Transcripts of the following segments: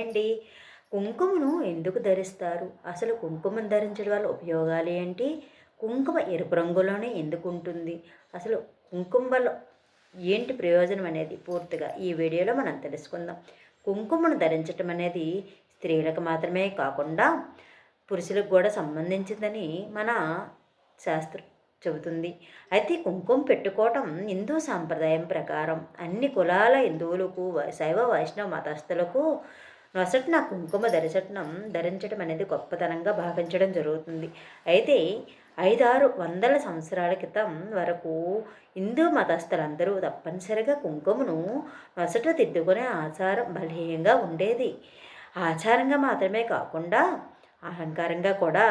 అండి కుంకుమను ఎందుకు ధరిస్తారు? అసలు కుంకుమను ధరించడం వల్ల ఉపయోగాలు ఏంటి? కుంకుమ ఎరుపు రంగులోనే ఎందుకు ఉంటుంది అసలు కుంకుమ వల్ల ఏంటి ప్రయోజనం అనేది పూర్తిగా ఈ వీడియోలో మనం తెలుసుకుందాం. కుంకుమను ధరించటం అనేది స్త్రీలకు మాత్రమే కాకుండా పురుషులకు కూడా సంబంధించిందని మన శాస్త్రం చెబుతుంది. అయితే కుంకుమ పెట్టుకోవటం హిందూ సాంప్రదాయం ప్రకారం అన్ని కులాల హిందువులకు శైవ వైష్ణవ మతస్థులకు నొసటిన కుంకుమ ధరించటం ధరించడం అనేది గొప్పతనంగా భావించడం జరుగుతుంది. అయితే ఐదారు వందల సంవత్సరాల క్రితం వరకు హిందూ మతస్థులందరూ తప్పనిసరిగా కుంకుమను నొసట దిద్దుకునే ఆచారం బలీయంగా ఉండేది. ఆచారంగా మాత్రమే కాకుండా అలంకారంగా కూడా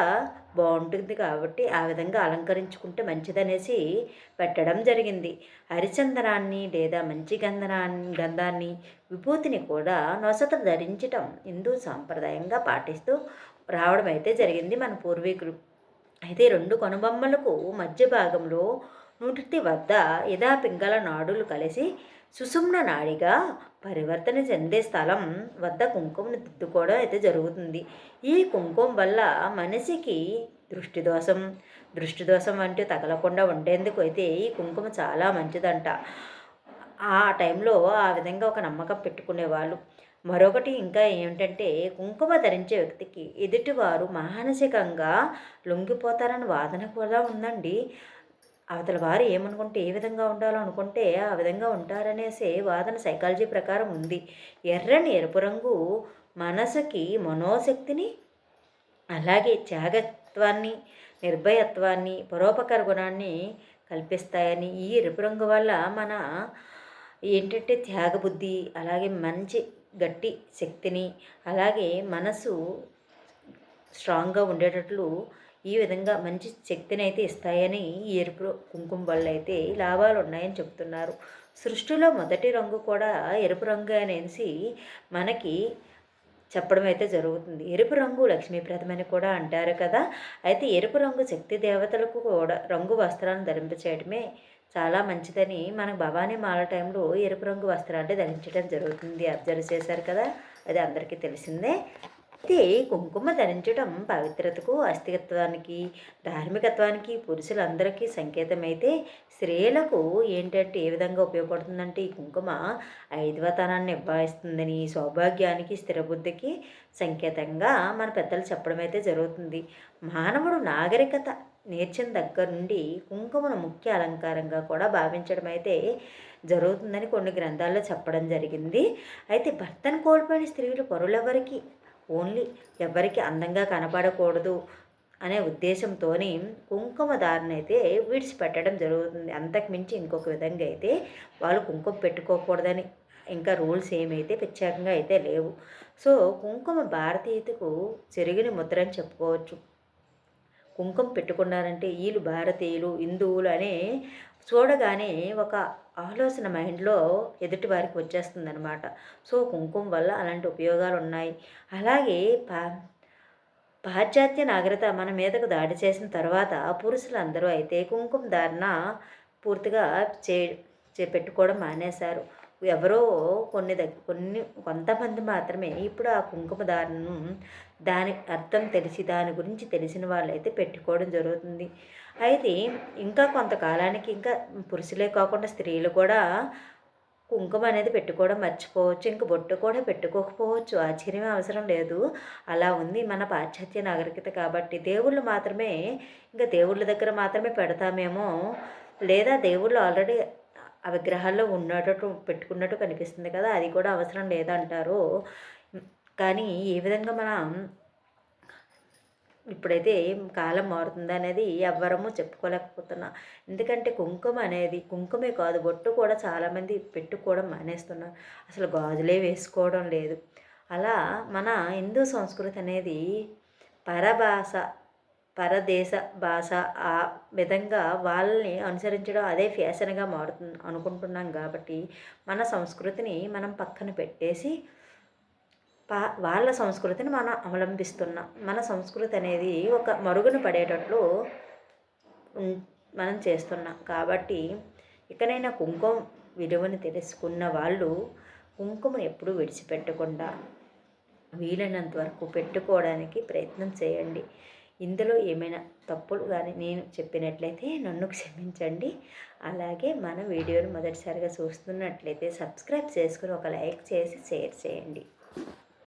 బాగుంటుంది కాబట్టి ఆ విధంగా అలంకరించుకుంటే మంచిదనేసి పెట్టడం జరిగింది. హరిచందనాన్ని లేదా మంచి గంధనాన్ని గంధాన్ని విభూతిని కూడా నొసత ధరించటం హిందూ సాంప్రదాయంగా పాటిస్తూ రావడం అయితే జరిగింది మన పూర్వీకులు. అయితే రెండు కనుబొమ్మలకు మధ్య భాగంలో నూటి వద్ద ఇదా నాడులు కలిసి సుసుమ్న నాడిగా పరివర్తన చెందే స్థలం వద్ద కుంకుమను దిద్దుకోవడం అయితే జరుగుతుంది. ఈ కుంకుమ వల్ల మనిషికి దృష్టి దోషం దృష్టి దోషం వంటి తగలకుండా ఉండేందుకు అయితే ఈ కుంకుమ చాలా మంచిదంట. ఆ టైంలో ఆ విధంగా ఒక నమ్మకం పెట్టుకునేవాళ్ళు. మరొకటి ఇంకా ఏమిటంటే కుంకుమ ధరించే వ్యక్తికి ఎదుటివారు మానసికంగా లొంగిపోతారని వాదన కూడా ఉందండి. అవతల వారు ఏమనుకుంటే ఏ విధంగా ఉండాలో అనుకుంటే ఆ విధంగా ఉంటారనేసే వాదన సైకాలజీ ప్రకారం ఉంది. ఎర్రని ఎరుపు రంగు మనసుకి మనోశక్తిని అలాగే త్యాగత్వాన్ని నిర్భయత్వాన్ని పరోపకార గుణాన్ని కల్పిస్తాయని ఈ ఎరుపు రంగు వల్ల మన ఏంటంటే త్యాగబుద్ధి అలాగే మంచి గట్టి శక్తిని అలాగే మనసు స్ట్రాంగ్గా ఉండేటట్లు ఈ విధంగా మంచి శక్తిని అయితే ఇస్తాయని ఈ ఎరుపు కుంకుమ వల్ల అయితే లాభాలు ఉన్నాయని చెప్తున్నారు. సృష్టిలో మొదటి రంగు కూడా ఎరుపు రంగు అనేసి మనకి చెప్పడం అయితే జరుగుతుంది. ఎరుపు రంగు లక్ష్మీప్రదమని కూడా అంటారు కదా. అయితే ఎరుపు రంగు శక్తి దేవతలకు కూడా రంగు వస్త్రాలను ధరింపచేయడమే చాలా మంచిదని మనకు భవానీ మాల టైంలో ఎరుపు రంగు వస్త్రాన్ని ధరించడం జరుగుతుంది. అబ్జర్వ్ చేశారు కదా? అది అందరికీ తెలిసిందే. అయితే కుంకుమ ధరించడం పవిత్రతకు అస్థికత్వానికి ధార్మికత్వానికి పురుషులందరికీ సంకేతమైతే స్త్రీలకు ఏంటంటే ఏ విధంగా ఉపయోగపడుతుందంటే ఈ కుంకుమ ఐదవతనాన్ని నిభాయిస్తుందని సౌభాగ్యానికి స్థిరబుద్ధికి సంకేతంగా మన పెద్దలు చెప్పడం అయితే జరుగుతుంది. మానవుడు నాగరికత నేర్చిన దగ్గర నుండి కుంకుమను ముఖ్య అలంకారంగా కూడా భావించడం అయితే జరుగుతుందని కొన్ని గ్రంథాల్లో చెప్పడం జరిగింది. అయితే భర్తను కోల్పోయిన స్త్రీలు పరులెవరికి? ఓన్లీ ఎవరికి అందంగా కనపడకూడదు అనే ఉద్దేశంతోని కుంకుమ దారినైతే అయితే విడిచిపెట్టడం జరుగుతుంది. అంతకు మించి ఇంకొక విధంగా అయితే వాళ్ళు కుంకుమ పెట్టుకోకూడదని ఇంకా రూల్స్ ఏమైతే ప్రత్యేకంగా అయితే లేవు. సో కుంకుమ భారతీయతకు చెరిగిన ముద్ర అని చెప్పుకోవచ్చు. కుంకుమ పెట్టుకున్నారంటే వీళ్ళు భారతీయులు హిందువులు అనే చూడగానే ఒక ఆలోచన మైండ్లో ఎదుటి వారికి వచ్చేస్తుందనమాట సో కుంకుమ వల్ల అలాంటి ఉపయోగాలు ఉన్నాయి. అలాగే పా పాశ్చాత్య నాగరికత మన మీదకు దాడి చేసిన తర్వాత పురుషులందరూ అయితే కుంకుమ ధారణ పూర్తిగా చే పెట్టుకోవడం మానేశారు. ఎవరో కొన్ని దగ్గర కొన్ని కొంతమంది మాత్రమే ఇప్పుడు ఆ కుంకుమ ధారణను దాని అర్థం తెలిసి దాని గురించి తెలిసిన వాళ్ళైతే పెట్టుకోవడం జరుగుతుంది. అయితే ఇంకా కొంతకాలానికి ఇంకా పురుషులే కాకుండా స్త్రీలు కూడా కుంకుమ అనేది పెట్టుకోవడం మర్చిపోవచ్చు. ఇంక బొట్టు కూడా పెట్టుకోకపోవచ్చు. ఆశ్చర్యం అవసరం లేదు. అలా ఉంది మన పాశ్చాత్య నాగరికత కాబట్టి. దేవుళ్ళు మాత్రమే ఇంకా దేవుళ్ళ దగ్గర మాత్రమే పెడతామేమో లేదా దేవుళ్ళు ఆల్రెడీ ఆ విగ్రహాల్లో ఉన్నట్టు పెట్టుకున్నట్టు కనిపిస్తుంది కదా అది కూడా అవసరం లేదంటారు. కానీ ఏ విధంగా మనం ఇప్పుడైతే కాలం మారుతుంది అనేది ఎవ్వరము చెప్పుకోలేకపోతున్నా. ఎందుకంటే కుంకుమ అనేది కుంకుమే కాదు బొట్టు కూడా చాలామంది పెట్టుకోవడం మానేస్తున్నారు. అసలు గాజులే వేసుకోవడం లేదు. అలా మన హిందూ సంస్కృతి అనేది పరభాష పరదేశ భాష ఆ విధంగా వాళ్ళని అనుసరించడం అదే ఫ్యాషన్గా మారుతుంది అనుకుంటున్నాం కాబట్టి మన సంస్కృతిని మనం పక్కన పెట్టేసి పా వాళ్ళ సంస్కృతిని మనం అవలంబిస్తున్నాం మన సంస్కృతి అనేది ఒక మరుగున పడేటట్లు మనం చేస్తున్నాం కాబట్టి ఇకనైనా కుంకుమ విలువను తెలుసుకున్న వాళ్ళు కుంకుమను ఎప్పుడూ విడిచిపెట్టకుండా వీలైనంత వరకు పెట్టుకోవడానికి ప్రయత్నం చేయండి. ఇందులో ఏమైనా తప్పులు కానీ నేను చెప్పినట్లయితే నన్ను క్షమించండి. అలాగే మన వీడియోని మొదటిసారిగా చూస్తున్నట్లయితే సబ్స్క్రైబ్ చేసుకుని ఒక లైక్ చేసి షేర్ చేయండి.